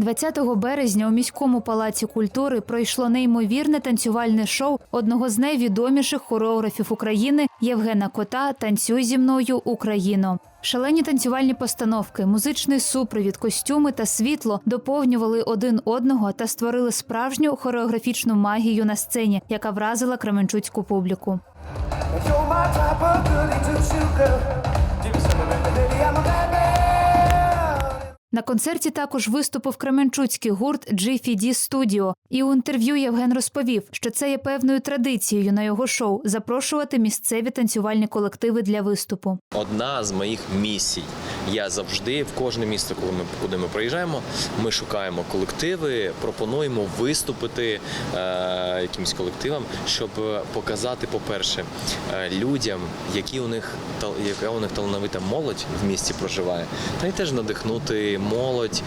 20 березня у міському палаці культури пройшло неймовірне танцювальне шоу одного з найвідоміших хореографів України Євгена Кота Танцюй зі мною Україно. Шалені танцювальні постановки, музичний супровід, костюми та світло доповнювали один одного та створили справжню хореографічну магію на сцені, яка вразила кременчуцьку публіку. На концерті також виступив кременчуцький гурт GFD Studio. І у інтерв'ю Євген розповів, що це є певною традицією на його шоу запрошувати місцеві танцювальні колективи для виступу. Одна з моїх місій. Я завжди в кожне місто, коли ми куди ми приїжджаємо, ми шукаємо колективи, пропонуємо виступити е, якимось колективам, щоб показати, по-перше, е, людям, які у них яка у них талановита молодь в місті проживає, та й теж надихнути молодь,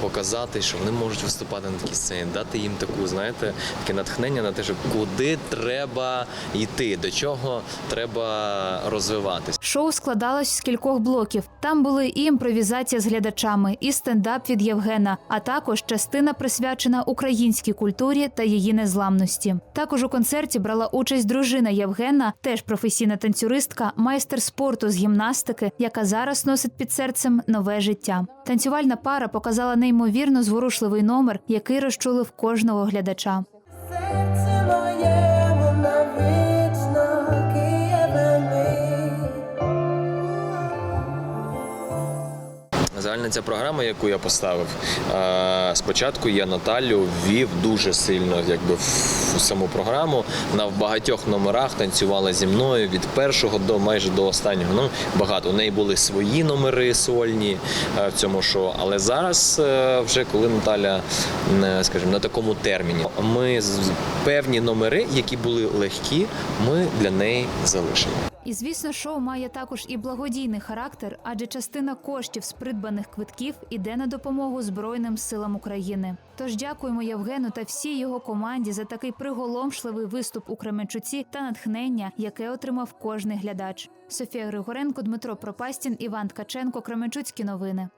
показати, що вони можуть виступати на такій сцені, дати їм таку, знаєте, таке натхнення на те, що куди треба йти, до чого треба розвиватись. Шоу складалось з кількох блоків. Там були і імпровізація з глядачами, і стендап від Євгена, а також частина присвячена українській культурі та її незламності. Також у концерті брала участь дружина Євгена, теж професійна танцюристка, майстер спорту з гімнастики, яка зараз носить під серцем нове життя. Танцювальна пара показала неймовірно зворушливий номер, який розчулив кожного глядача. Загальна ця програма, яку я поставив, е, спочатку я Наталю ввів дуже сильно якби, в саму програму. Вона в багатьох номерах танцювала зі мною від першого до майже до останнього. Ну, багато. У неї були свої номери сольні е, в цьому шоу. Але зараз, е, вже коли Наталя, скажімо, на такому терміні, ми певні номери, які були легкі, ми для неї залишили. І звісно, шоу має також і благодійний характер, адже частина коштів з придбаних квитків іде на допомогу Збройним силам України. Тож дякуємо Євгену та всій його команді за такий приголомшливий виступ у Кременчуці та натхнення, яке отримав кожний глядач. Софія Григоренко, Дмитро Пропастін, Іван Ткаченко, Кременчуцькі новини.